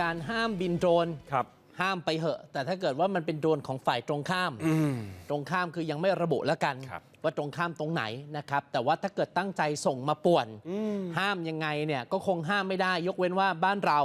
การห้ามบินโดรนครับห้ามไปเหอะ แต่ถ้าเกิดว่ามันเป็นโดรนของฝ่ายตรงข้ามอืมตรงข้ามคือยังไม่ระบุแล้วกันครับว่าตรงข้ามตรงไหนนะครับ แต่ว่าถ้าเกิดตั้งใจส่งมาป่วนอืมห้ามยังไงเนี่ยก็คงห้ามไม่ได้ ยกเว้นว่าบ้านเรา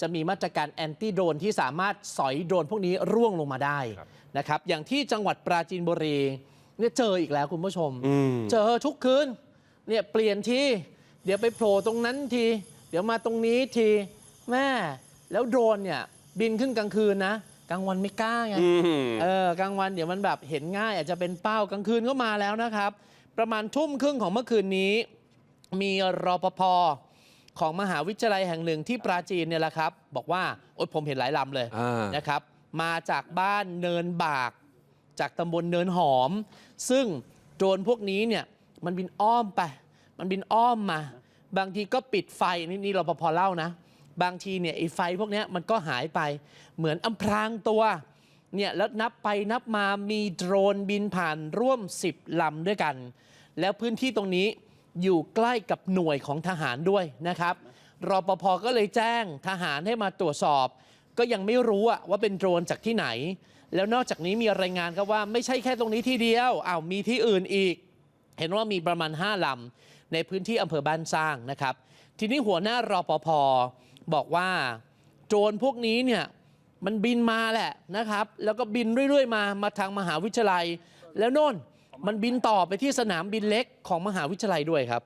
จะมีมาตรการแอนตี้โดรนที่สามารถสอยโดรนพวกนี้ร่วงลงมาได้ครับนะครับ อย่างที่จังหวัดปราจีนบุรีเนี่ยเจออีกแล้วคุณผู้ชมอืมเจอทุกคืนเนี่ยเปลี่ยนที่ เดี๋ยวไปโผล่ตรงนั้นที เดี๋ยวมาตรงนี้ทีแม่ แล้วโดรนเนี่ยบินขึ้นกลางคืนนะกลางวันไม่กล้าไงอืมเออกลางวันเดี๋ยวมันแบบเห็นง่าย อาจจะเป็นเป้ากลางคืนก็มาแล้วนะครับ ประมาณทุ่มครึ่งของเมื่อคืนนี้ มีรปภของมหาวิทยาลัยแห่งหนึ่งที่ปราจีนเนี่ยแหละครับ บอกว่าโอ๊ยผมเห็นหลายลำเลยอ่านะครับ มาจากบ้านเนินบาก จากตำบลเนินหอม ซึ่งโดรนพวกนี้เนี่ยมันบินอ้อมไป มันบินอ้อมมา บางทีก็ปิดไฟนี่นี่รปภเล่านะ บางทีเนี่ยไอ้ไฟพวกนี้มันก็หายไปเหมือนอำพรางตัวเนี่ยแล้วนับไปนับมามีโดรนบินผ่านร่วม 10 ลำด้วยกัน แล้วพื้นที่ตรงนี้อยู่ใกล้กับหน่วยของทหารด้วยนะครับรปภก็เลยแจ้งทหารให้มาตรวจสอบ ก็ยังไม่รู้ว่าเป็นโดรนจากที่ไหน แล้วนอกจากนี้มีรายงานครับว่าไม่ใช่แค่ตรงนี้ที่เดียวอ้าวมีที่อื่นอีก เห็นว่ามีประมาณ 5ลำในพื้นที่อำเภอบ้านสร้างนะครับ ทีนี้หัวหน้ารอปภ บอกว่าโจรพวกนี้เนี่ยมันบินมาแหละนะครับ แล้วก็บินเรื่อย ๆ มามาทางมหาวิทยาลัย แล้วโน่นมันบินต่อไปที่สนามบินเล็กของมหาวิทยาลัยด้วยครับ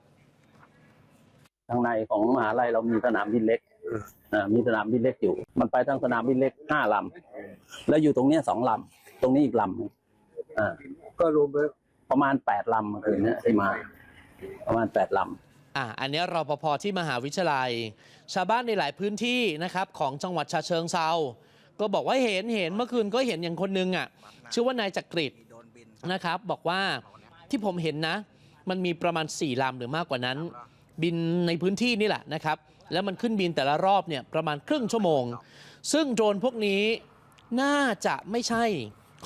ทางในของมหาลัยเรามีสนามบินเล็กอ่ามีสนามบินเล็กอยู่ มันไปทางสนามบินเล็กห้าลำแล้วอยู่ตรงเนี้ยสองลำตรงนี้อีกลำอ่าก็รวมประมาณแปดลำเมื่อคืนเนี้ยที่มา ประมาณแปดลำ อะอันเนี้ยรปภที่มหาวิทยาลัย ชาวบ้านในหลายพื้นที่นะครับของจังหวัดฉะเชิงเซาก็บอกว่าเห็นเห็นเมื่อคืนก็เห็นอย่างคนนึงอะชื่อว่านายจักริดนะครับ บอกว่าที่ผมเห็นนะ มันมีประมาณ4ลำหรือมากกว่านั้น บินในพื้นที่นี่แหละนะครับ แล้วมันขึ้นบินแต่ละรอบเนี่ยประมาณครึ่งชั่วโมง ซึ่งโดรนพวกนี้น่าจะไม่ใช่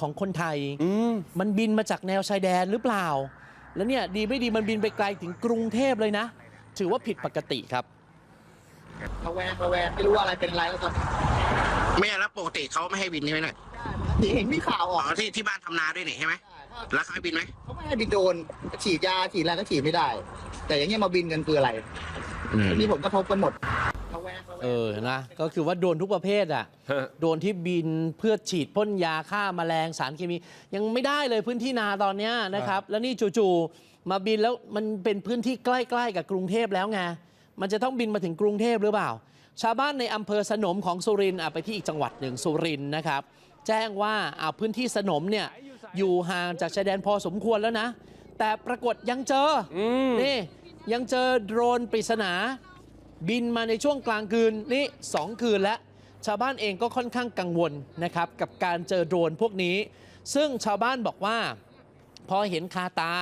ของคนไทยอืมมันบินมาจากแนวชายแดนหรือเปล่า แล้วเนี่ยดีไม่ดีมันบินไปไกลถึงกรุงเทพเลยนะ ถือว่าผิดปกติครับระแวงระแวงไม่รู้ว่าอะไรเป็นอะไรแล้วตอนนี้ไม่แล้วปกติเขาไม่ให้บินใช่ไหมเนี่ยเห็นมีข่าวออ๋อกอที่ที่บ้านทำนาด้วยนี่ใช่ไหมแล้วเขาให้บินไหมเขาไม่ให้บินโดรนฉีดยาฉีดอะไรก็ฉีดไม่ได้ แต่อย่างเงี้ยมาบินกันคืออะไรมีผลกระทบกันหมดระแวงระแวเองอนะก็คือว่าโดนทุกประเภทอะฮะ โดนที่บินเพื่อฉีดพ่นยาฆ่าแมลงสารเคมี ยังไม่ได้เลยพื้นที่นาตอนเนี้ยนะครับ แล้วนี่จู่ๆ มาบินแล้วมันเป็นพื้นที่ใกล้ๆกับกรุงเทพแล้วไงมันจะต้องบินมาถึงกรุงเทพหรือเปล่า ชาวบ้านในอำเภอสนมของสุรินทร์อะไปที่อีกจังหวัดหนึ่งสุรินทร์นะครับ แจ้งว่าอ่าพื้นที่สนมเนี่ยอยู่ห่างจากชายแดนพอสมควรแล้วนะ แต่ปรากฏยังเจออมนี่ยังเจอโดรนปริศนาบินมาในช่วงกลางคืนนี่สองคืนแล้ว ชาวบ้านเองก็ค่อนข้างกังวลนะครับกับการเจอโดรนพวกนี้ ซึ่งชาวบ้านบอกว่า พอเห็นคาตา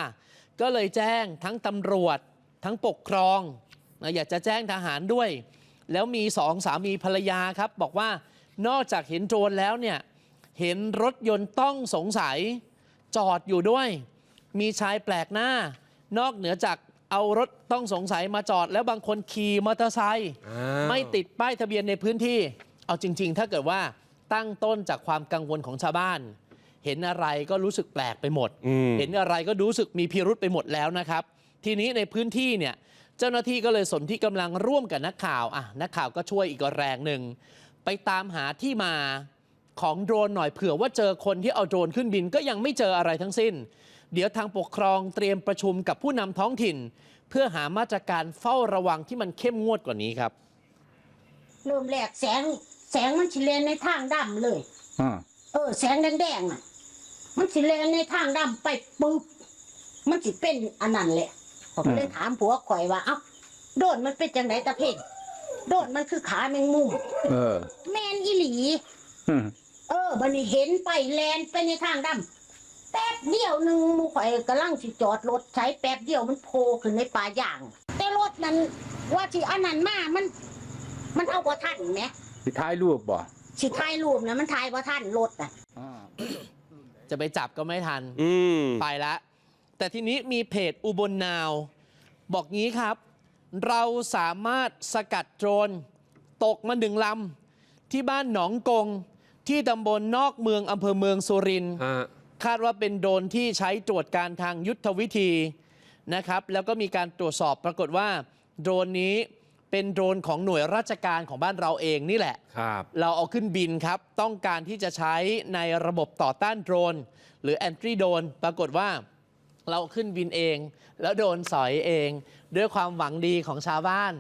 ก็เลยแจ้งทั้งตำรวจทั้งปกครองนะอยากจะแจ้งทหารด้วย แล้วมีสองสามีภรรยาครับ บอกว่านอกจากเห็นโดรนแล้วเนี่ยเห็นรถยนต์ต้องสงสัยจอดอยู่ด้วย มีชายแปลกหน้า นอกเหนือจากเอารถต้องสงสัยมาจอด แล้วบางคนขี่มอเตอร์ไซค์อ้าวไม่ติดป้ายทะเบียนในพื้นที่ เอาจริง ๆ ถ้าเกิดว่าตั้งต้นจากความกังวลของชาวบ้าน เห็นอะไรก็รู้สึกแปลกไปหมดอืมเห็นอะไรก็รู้สึกมีพิรุษไปหมดแล้วนะครับ ทีนี้ในพื้นที่เนี่ยเจ้าหน้าที่ก็เลยสนที่กำลังร่วมกับนักข่าวอะนักข่าวก็ช่วยอีกแรงหนึ่งไปตามหาที่มาของโดรนหน่อยเผื่อว่าเจอคนที่เอาโดรนขึ้นบินก็ยังไม่เจออะไรทั้งสิ้น เดี๋ยวทางปกครองเตรียมประชุมกับผู้นำท้องถิ่น เพื่อหามาตรการเฝ้าระวังที่มันเข้มงวดกว่านี้ครับเริ่มแรกแสงแสงมันสิเลนในทางดำเลยเออ แสงแดงๆน่ะ มันสิเลนในทางดำไปปุ๊บมันสิเป็นอันนั้นแหละผมก็เลยถามผัวข่อยว่า เอ้าโดดมันเป็นจังไดตะเพ่นโดดมันคือขาแมงมุมเออ แมนอีหลีอืมเออบันนี้เห็นไปแลนไปในทางดำแป๊บเดียวหนึ่งหมูข่อยกำลังสิจอดรถใช้แป๊บเดียวมันโผล่ขึ้นในป่าย่าง แต่รถนั้นว่าที่อันนั้นมามัน มันเอาบ่ทันไหมสิท้ายรูปบ่สิถ่ายรูปนะมันถ่ายบ่ทันรถน่ะอ่า จะไปจับก็ไม่ทันอืมไปละแต่ทีนี้มีเพจอุบลนาว บอกงี้ครับ เราสามารถสกัดโดรนตกมาหนึ่งลำ ที่บ้านหนองกง ที่ตำบลนอกเมืองอำเภอเมืองสุรินทร์ ฮะคาดว่าเป็นโดรนที่ใช้ตรวจการทางยุทธวิธีนะครับ แล้วก็มีการตรวจสอบปรากฏว่า โดรนนี้ เป็นโดรนของหน่วยราชการของบ้านเราเองนี่แหละ ครับเราเอาขึ้นบินครับ ต้องการที่จะใช้ในระบบต่อต้านโดรน หรือแอนตรีโดนปรากฏว่า เราขึ้นบินเอง แล้วโดนสอยเอง ด้วยความหวังดีของชาวบ้าน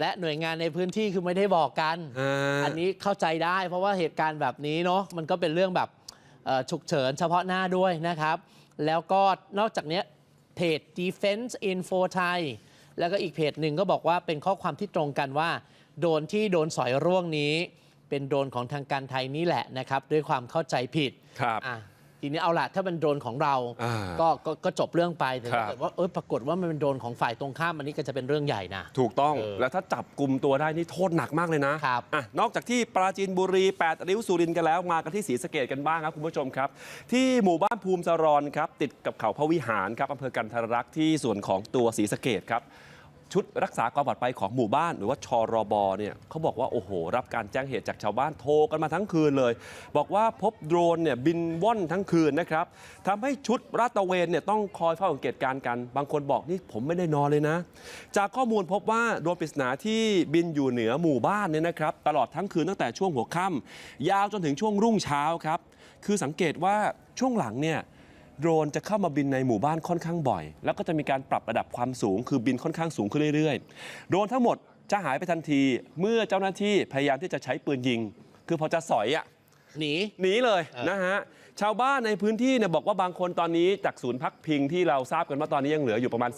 และหน่วยงานในพื้นที่คือไม่ได้บอกกันฮะอันนี้เข้าใจได้ เพราะว่าเหตุการณ์แบบนี้เนาะมันก็เป็นเรื่องแบบเอ่อฉุกเฉินเฉพาะหน้าด้วยนะครับ แล้วก็นอกจากเนี้ยเพจ Defense Info Thai แล้วก็อีกเพจหนึ่งก็บอกว่าเป็นข้อความที่ตรงกันว่า โดนที่โดนสอยร่วงนี้ เป็นโดรนของทางการไทยนี่แหละนะครับ ด้วยความเข้าใจผิดครับอะ ทีนี้เอาละถ้าเป็นโดรนของเราอ่าก็ก็ก็จบเรื่องไปแต่ครัถ้าบเกิดว่าเออปรากฏว่ามันเป็นโดรนของฝ่ายตรงข้ามอันนี้ก็จะเป็นเรื่องใหญ่นะ ถูกต้องเออแล้วถ้าจับกลุ่มตัวได้นี่โทษหนักมากเลยนะครับ อะนอกจากที่ปราจีนบุรี 8 ริ้วสุรินทร์กันแล้วมากันที่ศรีสะเกดกันบ้างครับคุณผู้ชมครับ ที่หมู่บ้านภูมิสารอนครับติดกับเขาพระวิหารครับอำเภอกันทรรักษ์ที่ส่วนของตัวศรีสะเกดครับ ชุดรักษาความปลอดภัยของหมู่บ้าน หรือว่าชรบเนี่ยเขาบอกว่าโอ้โห รับการแจ้งเหตุจากชาวบ้านโทรกันมาทั้งคืนเลย บอกว่าพบโดรนเนี่ยบินว่อนทั้งคืนนะครับทำให้ชุดราดตระเวนเนี่ยต้องคอยเฝ้าสังเกตการ์กัน บางคนบอกนี่ผมไม่ได้นอนเลยนะ จากข้อมูลพบว่าโดรนปริศนาที่บินอยู่เหนือหมู่บ้านเนี่ยนะครับตลอดทั้งคืนตั้งแต่ช่วงหัวค่ำยาวจนถึงช่วงรุ่งเช้าครับคือสังเกตว่าช่วงหลังเนี่ย โดรนจะเข้ามาบินในหมู่บ้านค่อนข้างบ่อย แล้วก็จะมีการปรับระดับความสูง คือบินค่อนข้างสูงขึ้นเรื่อยๆ โดรนทั้งหมดจะหายไปทันทีเมื่อเจ้าหน้าที่พยายามที่จะใช้ปืนยิง คือพอจะสอยอะหนี หนีเลยเออนะฮะชาวบ้านในพื้นที่เนี่ยบอกว่าบางคนตอนนี้จากศูนย์พักพิงที่เราทราบกันว่าตอนนี้ยังเหลืออยู่ประมาณ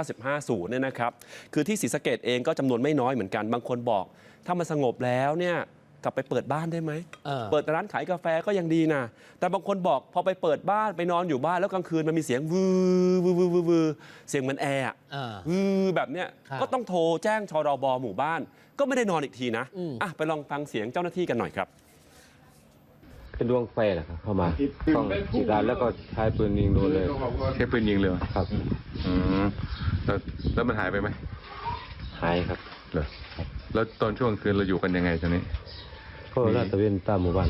495 ศูนย์เนี่ยนะครับ คือที่ศรีสะเกดเองก็จำนวนไม่น้อยเหมือนกัน บางคนบอก ถ้ามันสงบแล้วเนี่ย กลับไปเปิดบ้านได้ไหมเออ เปิดร้านขายกาแฟก็ยังดีนะแต่บางคนบอกพอไปเปิดบ้านไปนอนอยู่บ้านแล้วกลางคืนมันมีเสียงวือวือวือวือวือเสียงเหมือนแอร์อะอ่าวือแบบเนี้ยครับ ก็ต้องโทรแจ้งชรบหมู่บ้าน ก็ไม่ได้นอนอีกทีนะอืมอะไปลองฟังเสียงเจ้าหน้าที่กันหน่อยครับ เป็นดวงไฟแหละครับเข้ามาต้องฉีดการแล้วก็ใช้ปืนยิงโดนเลยใช้ปืนยิงเลยเหรอครับอืมแล้วแล้วมันหายไปไหมหายครับ เหรอแล้วตอนช่วงคืนเราอยู่กันยังไงตอนนี้ ก็ลาดตระเวนตามหมู่บ้าน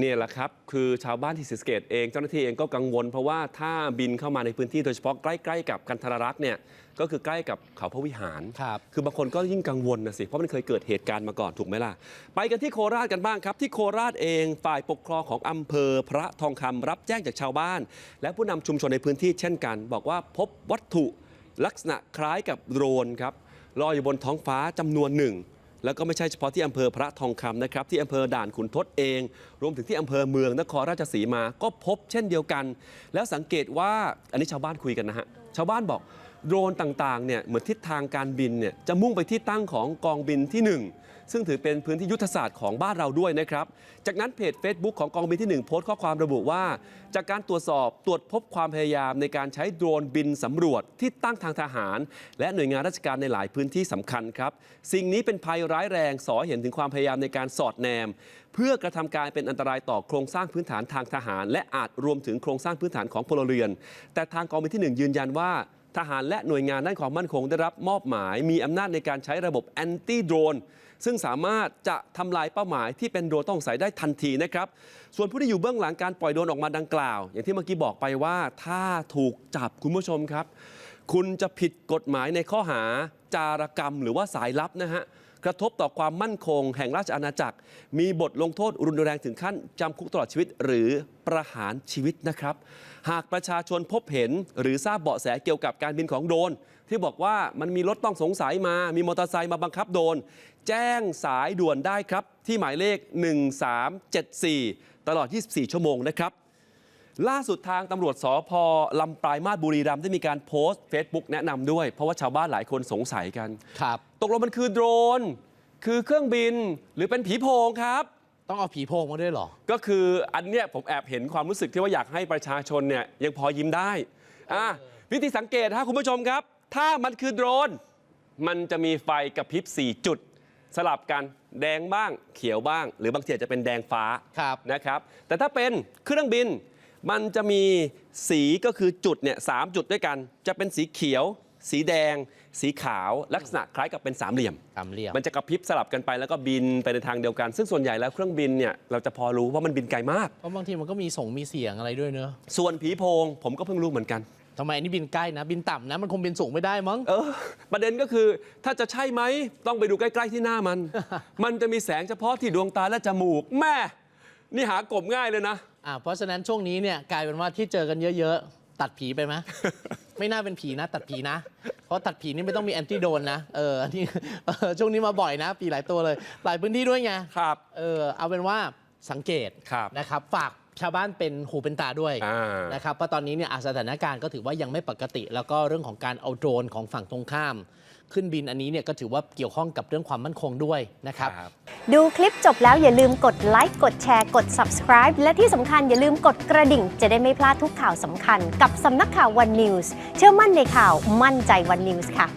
เนี่ยแหละครับ คือชาวบ้านที่ศรีสะเกดเองเจ้าหน้าที่เองก็กังวล เพราะว่าถ้าบินเข้ามาในพื้นที่โดยเฉพาะใกล้ๆกับกันทรรักษ์เนี่ยก็คือใกล้กับเขาพระวิหารครับคือบางคนก็ยิ่งกังวลนะสิเพราะมันเคยเกิดเหตุการณ์มาก่อนถูกไหมล่ะไปกันที่โคราชกันบ้างครับ ที่โคราชเองฝ่ายปกครองของอำเภอ พระทองคำรับแจ้งจากชาวบ้าน และผู้นำชุมชนในพื้นที่เช่นกัน บอกว่าพบวัตถุลักษณะคล้ายกับโดรนครับลอยอยู่บนท้องฟ้าจำนวนหนึ่ง แล้วก็ไม่ใช่เฉพาะที่อำเภอพระทองคำนะครับ ที่อำเภอด่านขุนทดเอง รวมถึงที่อำเภอเมืองนครราชสีมา ก็พบเช่นเดียวกัน แล้วสังเกตว่าอันนี้ชาวบ้านคุยกันนะฮะชาวบ้านบอกโดรนต่างๆเนี่ยเหมือนทิศทางการบินเนี่ยจะมุ่งไปที่ตั้งของกองบินที่ 1 ซึ่งถือเป็นพื้นที่ยุทธศาสตร์ของบ้านเราด้วยนะครับ จากนั้นเพจ Facebook ของกองบินที่ 1 โพสต์ข้อความระบุว่า จากการตรวจสอบตรวจพบความพยายามในการใช้โดรนบินสำรวจที่ตั้งทางทหาร และหน่วยงานราชการในหลายพื้นที่สำคัญครับ สิ่งนี้เป็นภัยร้ายแรงสอเห็นถึงความพยายามในการสอดแนม เพื่อกระทำการเป็นอันตรายต่อโครงสร้างพื้นฐานทางทหาร และอาจรวมถึงโครงสร้างพื้นฐานของพลเรือน แต่ทางกองบินที่ 1 ยืนยันว่า ทหารและหน่วยงานด้านความมั่นคงได้รับมอบหมาย มีอำนาจในการใช้ระบบแอนตี้โดรนซึ่งสามารถจะทำลายเป้าหมายที่เป็นโดรนต้องสงสัยได้ทันทีนะครับ ส่วนผู้ที่อยู่เบื้องหลังการปล่อยโดรนออกมาดังกล่าว อย่างที่เมื่อกี้บอกไปว่าถ้าถูกจับคุณผู้ชมครับ คุณจะผิดกฎหมายในข้อหาจารกรรม หรือว่าสายลับนะฮะ กระทบต่อความมั่นคงแห่งราชอาณาจักร มีบทลงโทษรุนแรงถึงขั้นจำคุกตลอดชีวิต หรือประหารชีวิตนะครับ หากประชาชนพบเห็นหรือทราบเบาะแสเกี่ยวกับการบินของโดรนที่บอกว่ามันมีรถต้องสงสัยมา มีมอเตอร์ไซค์มาบังคับโดน แจ้งสายด่วนได้ครับ ที่หมายเลข 1374 ตลอด 24 ชั่วโมงนะครับ ล่าสุดทางตำรวจสพลำปลายมาศบุรีรัมย์ได้มีการโพสต์ Facebook แนะนำด้วย เพราะว่าชาวบ้านหลายคนสงสัยกัน ครับ ตกลงมันคือโดรน คือเครื่องบินหรือเป็นผีโพงครับ ต้องเอาผีโพงมาด้วยเหรอ ก็คืออันเนี้ยผมแอบเห็นความรู้สึกที่ว่าอยากให้ประชาชนเนี่ยยังพอยิ้มได้อะวิธีสังเกตฮะคุณผู้ชมครับ ถ้ามันคือโดรน มันจะมีไฟกระพริบ 4 จุด สลับกันแดงบ้างเขียวบ้าง หรือบางทีอาจจะเป็นแดงฟ้าครับ นะครับ แต่ถ้าเป็นเครื่องบิน มันจะมีสีก็คือจุดเนี่ยสามจุดด้วยกัน จะเป็นสีเขียว สีแดง สีขาว ลักษณะคล้ายกับเป็นสามเหลี่ยม สามเหลี่ยม มันจะกระพริบสลับกันไปแล้วก็บินไปในทางเดียวกัน ซึ่งส่วนใหญ่แล้วเครื่องบินเนี่ยเราจะพอรู้ว่ามันบินไกลมาก เพราะบางทีมันก็มีส่งมีเสียงอะไรด้วยเนอะส่วนผีโพงผมก็เพิ่งรู้เหมือนกัน ทำไมอันนี้บินใกล้นะ บินต่ำนะ มันคงบินสูงไม่ได้มั้ง เออ ประเด็นก็คือถ้าจะใช่ไหมต้องไปดูใกล้ ๆที่หน้ามัน มันจะมีแสงเฉพาะที่ดวงตาและจมูกแม่นี่หากบง่ายเลยนะ อ่าเพราะฉะนั้นช่วงนี้เนี่ยกลายเป็นว่าที่เจอกันเยอะ ๆ ตัดผีไปไหม ไม่น่าเป็นผีนะ ตัดผีนะ เพราะตัดผีนี่ไม่ต้องมีแอนติโดนนะเอออันนี้เออช่วงนี้มาบ่อยนะ ปีหลายตัวเลย หลายพื้นที่ด้วยไงครับ เออเอาเป็นว่าสังเกตครับนะครับฝากชาวบ้านเป็นหูเป็นตาด้วยอ่านะครับเพราะตอนนี้เนี่ยอะสถานการณ์ก็ถือว่ายังไม่ปกติ แล้วก็เรื่องของการเอาโดรนของฝั่งตรงข้าม ขึ้นบินอันนี้เนี่ยก็ถือว่าเกี่ยวข้องกับเรื่องความมั่นคงด้วยนะครับ ดูคลิปจบแล้วอย่าลืมกดไลค์ กดแชร์ กด subscribe และที่สำคัญอย่าลืมกดกระดิ่ง จะได้ไม่พลาดทุกข่าวสำคัญ กับสำนักข่าว One News เชื่อมั่นในข่าวมั่นใจ One News ค่ะ